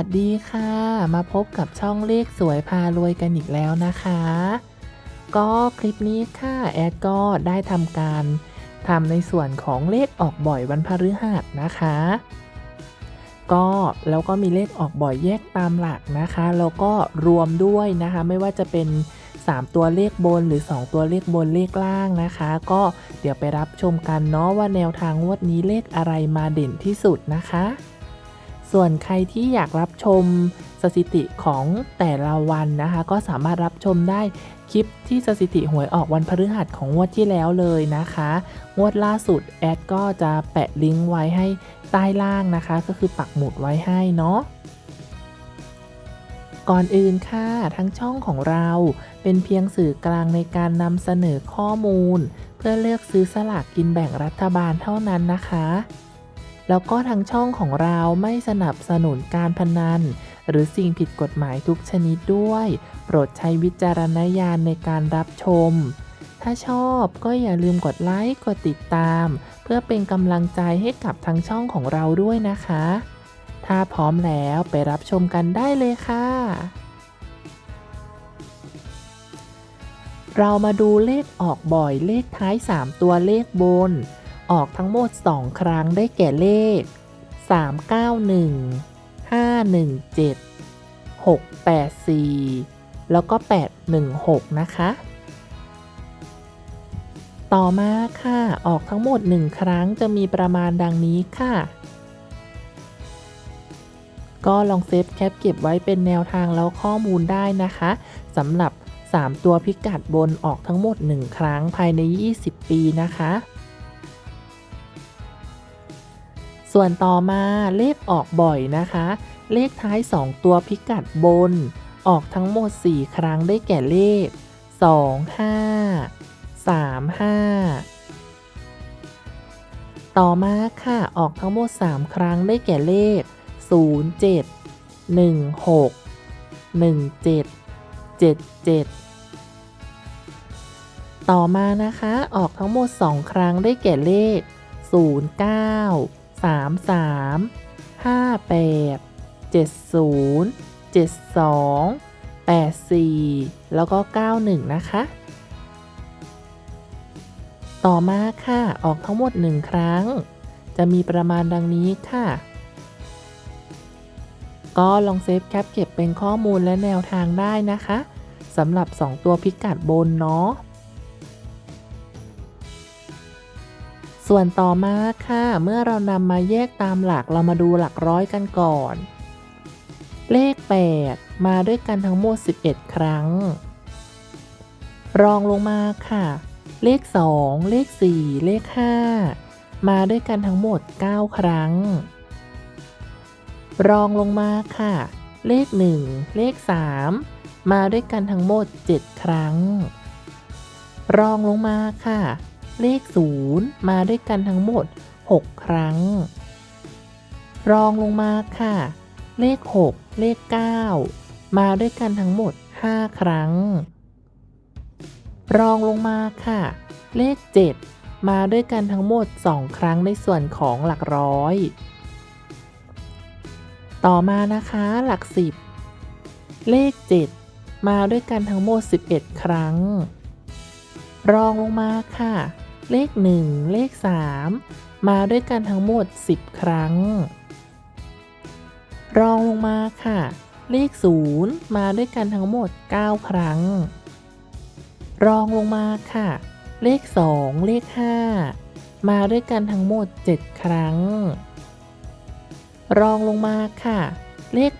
วัสดีค่ะ มาพบกับช่องเลขสวยพารวยกันอีกแล้วนะคะ ก็คลิปนี้ค่ะ แอดก็ได้ทำการทำในส่วนของเลขออกบ่อยวันพฤหัสนะคะ ก็แล้วก็มีเลขออกบ่อยแยกตามหลักนะคะ แล้วก็รวมด้วยนะคะ ไม่ว่าจะเป็น 3 ตัวเลขบนหรือ 2 ตัวเลขบนเลขล่างนะคะ ก็เดี๋ยวไปรับชมกันเนาะว่าแนวทางงวดนี้เลขอะไรมาเด่นที่สุดนะคะ ส่วนใครที่อยากรับชมสถิติของแต่ละวันนะคะ ก็สามารถรับชมได้คลิปที่สถิติหวยออกวันพฤหัสของงวดที่แล้วเลยนะคะ งวดล่าสุดแอดก็จะแปะลิงก์ไว้ให้ใต้ล่างนะคะ ก็คือปักหมุดไว้ให้เนาะก่อนอื่นค่ะทั้งช่องของเราเป็นเพียงสื่อกลางในการนำเสนอข้อมูล เพื่อเลือกซื้อสลากกินแบ่งรัฐบาลเท่านั้นนะคะ แล้วก็ทางช่องของเราไม่สนับสนุนการพนัน หรือสิ่งผิดกฎหมายทุกชนิดด้วย โปรดใช้วิจารณญาณในการรับชม ถ้าชอบก็อย่าลืมกดไลค์กดติดตาม เพื่อเป็นกำลังใจให้กับทางช่องของเราด้วยนะคะ ถ้าพร้อมแล้วไปรับชมกันได้เลยค่ะเรามาดูเลขออกบ่อยเลขท้าย 3 ตัวเลขบน ออกทั้งหมด 2 ครั้งได้แก่เลข 391 517 684 แล้วก็ 816 นะคะ ต่อมาค่ะ ออกทั้งหมด 1 ครั้งจะมีประมาณดังนี้ค่ะ ก็ลองเซฟแคปเก็บไว้เป็นแนวทางแล้วข้อมูลได้นะคะสำหรับ 3 ตัวพิกัดบนออกทั้งหมด 1 ครั้งภายใน 20 ปีนะคะ ส่วนต่อมาเลขออกบ่อยนะคะ เลขท้าย 2 ตัวพิกัดบน ออกทั้งหมด 4 ครั้งได้แก่เลข 2 5 3 5 ต่อมาค่ะออกทั้งหมด 3 ครั้งได้แก่เลข 0 7 1 6 1 7 7 7 ต่อมานะคะออกทั้งหมด 2 ครั้งได้แก่เลข 0 9 3 3 5 8 7 0 7 2 8 4แล้วก็91นะคะ ต่อมาค่ะออกทั้งหมด1ครั้ง จะมีประมาณดังนี้ค่ะ ก็ลองเซฟแคปเก็บเป็นข้อมูลและแนวทางได้นะคะสำหรับ 2 ตัวพิกัดบนเนาะ ส่วนต่อมาค่ะ เมื่อเรานำมาแยกตามหลักเรามาดูหลักร้อยกันก่อน เลข 8 มาด้วยกันทั้งหมด 11 ครั้ง รองลงมาค่ะ เลข 2 เลข 4 เลข 5 มาด้วยกันทั้งหมด 9 ครั้ง รองลงมาค่ะ เลข 1 เลข 3 มาด้วยกันทั้งหมด 7 ครั้ง รองลงมาค่ะ เลข 0 มาด้วยกันทั้งหมด 6 ครั้ง รองลงมาค่ะ เลข 6 เลข 9 มาด้วยกันทั้งหมด 5 ครั้ง รองลงมาค่ะ เลข 7 มาด้วยกันทั้งหมด 2 ครั้งในส่วนของหลักร้อย ต่อมานะคะหลัก 10 เลข 7 มาด้วยกันทั้งหมด 11 ครั้งรองลงมาค่ะ เลข 1 เลข 3 มาด้วยกันทั้งหมด 10 ครั้ง รองลงมาค่ะ เลข 0 มาด้วยกันทั้งหมด 9 ครั้ง รองลงมาค่ะ เลข 2 เลข 5 มาด้วยกันทั้งหมด 7 ครั้ง รองลงมาค่ะ เลข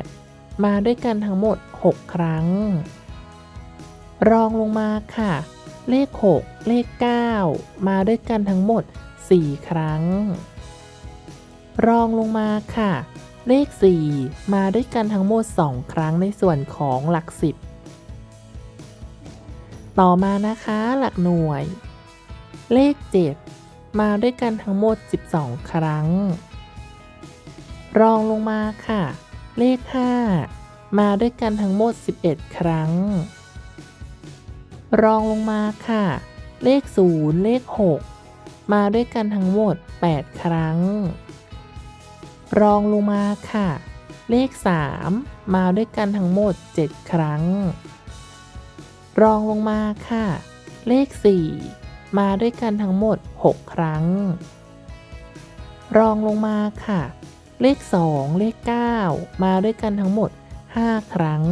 8 มาด้วยกันทั้งหมด 6 ครั้ง รองลงมาค่ะ เลข 6 เลข 9 มาด้วยกันทั้งหมด 4 ครั้ง รองลงมาค่ะ เลข 4 มาด้วยกันทั้งหมด 2 ครั้งในส่วนของหลัก 10 ต่อมานะคะหลักหน่วย เลข 7 มาด้วยกันทั้งหมด 12 ครั้ง รองลงมาค่ะ เลข 5 มาด้วยกันทั้งหมด 11 ครั้ง รองลงมาค่ะ เลข 0 เลข 6 มาด้วยกันทั้งหมด 8 ครั้ง รองลงมาค่ะ เลข 3 มาด้วยกันทั้งหมด 7 ครั้ง รองลงมาค่ะ เลข 4 มาด้วยกันทั้งหมด 6 ครั้ง รองลงมาค่ะ เลข 2 เลข 9 มาด้วยกันทั้งหมด 5 ครั้ง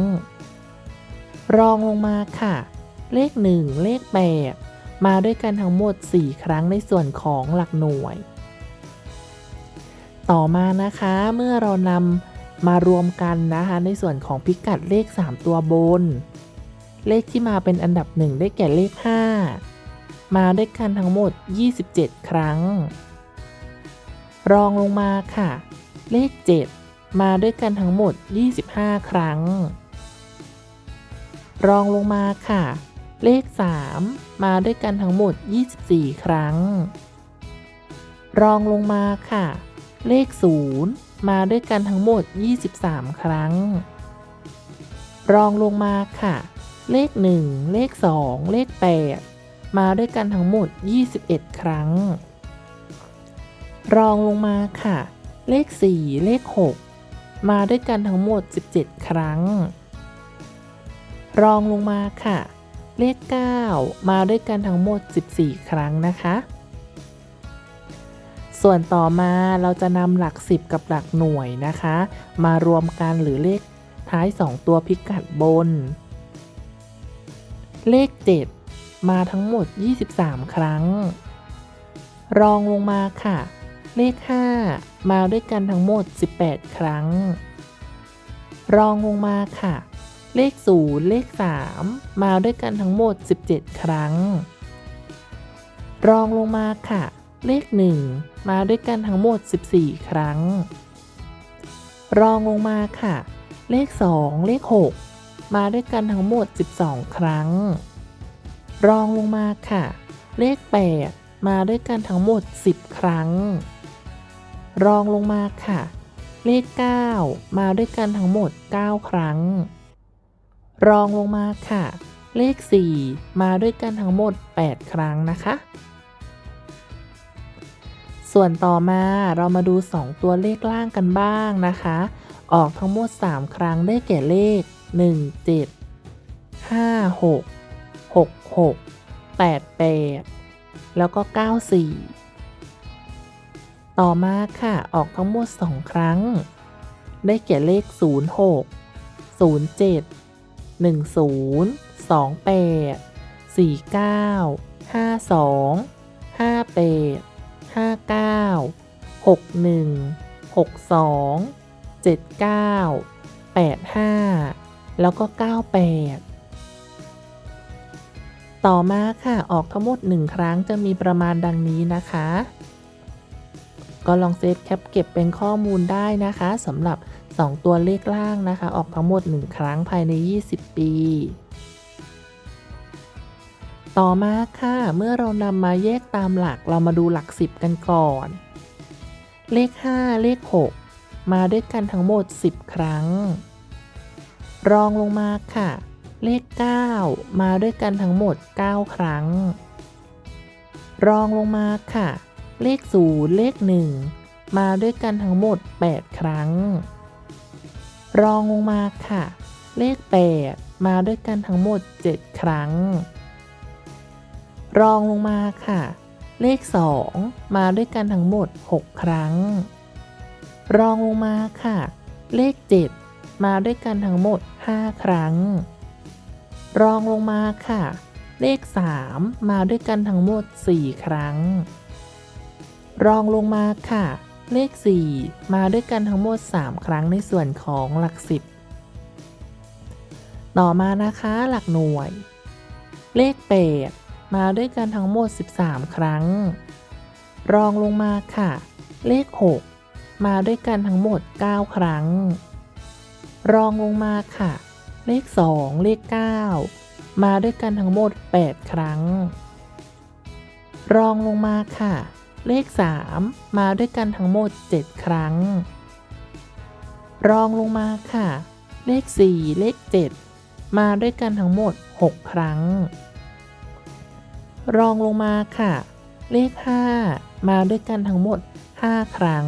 รองลงมาค่ะ เลข 1 เลข 8 มาด้วยกันทั้งหมด 4 ครั้งในส่วนของหลักหน่วย ต่อมานะคะเมื่อเรานำมารวมกันนะคะในส่วนของพิกัดเลข 3 ตัวบน เลขที่มาเป็นอันดับ 1 ได้แก่เลข 5 มาด้วยกันทั้งหมด 27 ครั้ง รองลงมาค่ะ เลข 7 มาด้วยกันทั้งหมด 25 ครั้งรองลงมาค่ะ เลข 3 มาด้วยกันทั้งหมด 24 ครั้ง รองลงมาค่ะ เลข 0 มาด้วยกันทั้งหมด 23 ครั้ง รองลงมาค่ะ เลข 1 เลข 2 เลข 8 มาด้วยกันทั้งหมด 21 ครั้ง รองลงมาค่ะ เลข 4 เลข 6 มาด้วยกันทั้งหมด 17 ครั้ง รองลงมาค่ะ เลข 9 มาด้วยกันทั้งหมด 14 ครั้งนะคะ ส่วนต่อมาเราจะนำหลัก 10 กับหลักหน่วยนะคะ มารวมกันหรือเลขท้าย 2 ตัวพิกัดบน เลข 7 มาทั้งหมด 23 ครั้ง รองลงมาค่ะ เลข 5 มาด้วยกันทั้งหมด 18 ครั้ง รองลงมาค่ะ เลข 0 เลข 3 มาด้วยกันทั้งหมด 17 ครั้ง รองลงมาค่ะ เลข 1 มาด้วยกันทั้งหมด 14 ครั้ง รองลงมาค่ะ เลข 2 เลข 6 มาด้วยกันทั้งหมด 12 ครั้ง รองลงมาค่ะ เลข 8 มาด้วยกันทั้งหมด 10 ครั้ง รองลงมาค่ะ เลข 9 มาด้วยกันทั้งหมด 9 ครั้ง รองลงมาค่ะ เลข 4 มาด้วยกันทั้งหมด 8 ครั้งนะคะ ส่วนต่อมาเรามาดู 2 ตัวเลขล่างกันบ้างนะคะ ออกทั้งหมด 3 ครั้งได้แก่เลข 1 7 5 6 6 6 8 8 แล้วก็ 94 ต่อมาค่ะ ออกทั้งหมด 2 ครั้ง ได้แก่เลข 0 6 1 0 2 8 4 9 5 2 5 8 5 9 6 1 6 2 7 9 8 5 แล้วก็ 98 ต่อมาค่ะ ออกทั้งหมด 1 ครั้งจะมีประมาณดังนี้นะคะ ก็ลองเซฟแคปเก็บเป็นข้อมูลได้นะคะสำหรับ 2 ตัวเลขล่างนะคะ ออกทั้งหมด 1 ครั้งภายใน 20 ปี ต่อมาค่ะ เมื่อเรานำมาแยกตามหลักเรามาดูหลัก 10 กันก่อน เลข 5 เลข 6 มาด้วยกันทั้งหมด 10 ครั้ง รองลงมาค่ะ เลข 9 มาด้วยกันทั้งหมด 9 ครั้ง รองลงมาค่ะ เลข 0 เลข 1มาด้วยกันทั้งหมด 8 ครั้ง รองลงมาค่ะ เลข 8 มาด้วยกันทั้งหมด 7 ครั้ง รองลงมาค่ะ เลข 2 มาด้วยกันทั้งหมด 6 ครั้ง รองลงมาค่ะ เลข 7 มาด้วยกันทั้งหมด 5 ครั้ง รองลงมาค่ะ เลข 3 มาด้วยกันทั้งหมด 4 ครั้ง รองลงมาค่ะ เลข 4 มาด้วยกันทั้งหมด 3 ครั้งในส่วนของหลัก 10 ต่อมานะคะหลักหน่วย เลข 8 มาด้วยกันทั้งหมด 13 ครั้ง รองลงมาค่ะ เลข 6 มาด้วยกันทั้งหมด 9 ครั้ง รองลงมาค่ะ เลข 2 เลข 9 มาด้วยกันทั้งหมด 8 ครั้ง รองลงมาค่ะ เลข 3 มาด้วยกันทั้งหมด 7 ครั้ง รองลงมาค่ะ เลข 4 เลข 7 มาด้วยกันทั้งหมด 6 ครั้ง รองลงมาค่ะ เลข 5 มาด้วยกันทั้งหมด 5 ครั้ง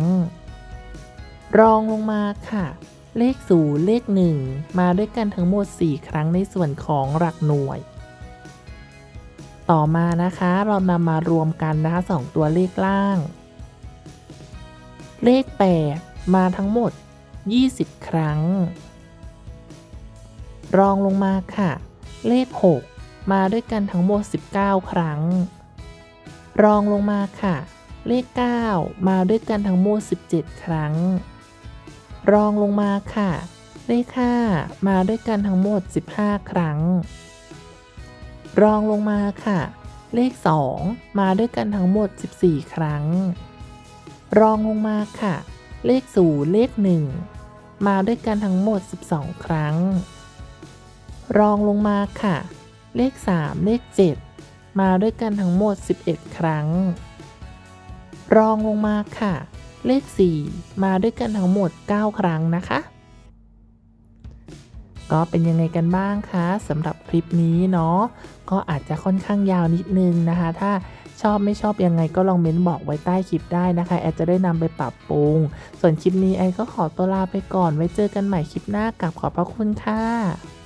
รองลงมาค่ะ เลข 0 เลข 1 มาด้วยกันทั้งหมด 4 ครั้งในส่วนของหลักหน่วย ต่อมานะคะเรานำมารวมกันนะคะสองตัวเลขล่าง เลข 8 มาทั้งหมด 20 ครั้ง รองลงมาค่ะ เลข 6 มาด้วยกันทั้งหมด 19 ครั้ง รองลงมาค่ะ เลข 9 มาด้วยกันทั้งหมด 17 ครั้ง รองลงมาค่ะ เลข 5 มาด้วยกันทั้งหมด 15 ครั้ง รองลงมาค่ะ เลข 2 มาด้วยกันทั้งหมด 14 ครั้ง รองลงมาค่ะ เลข 0 เลข 1 มาด้วยกันทั้งหมด 12 ครั้ง รองลงมาค่ะ เลข 3 เลข 7 มาด้วยกันทั้งหมด 11 ครั้ง รองลงมาค่ะ เลข 4 มาด้วยกันทั้งหมด 9 ครั้งนะคะก็เป็นยังไงกันบ้างคะสำหรับคลิปนี้เนาะ ก็อาจจะค่อนข้างยาวนิดนึงนะคะ ถ้าชอบไม่ชอบยังไงก็ลองเม้นบอกไว้ใต้คลิปได้นะคะ แอดจะได้นำไปปรับปรุง ส่วนคลิปนี้แอดก็ขอตัวลาไปก่อนไว้เจอกันใหม่คลิปหน้ากับขอบพระคุณค่ะ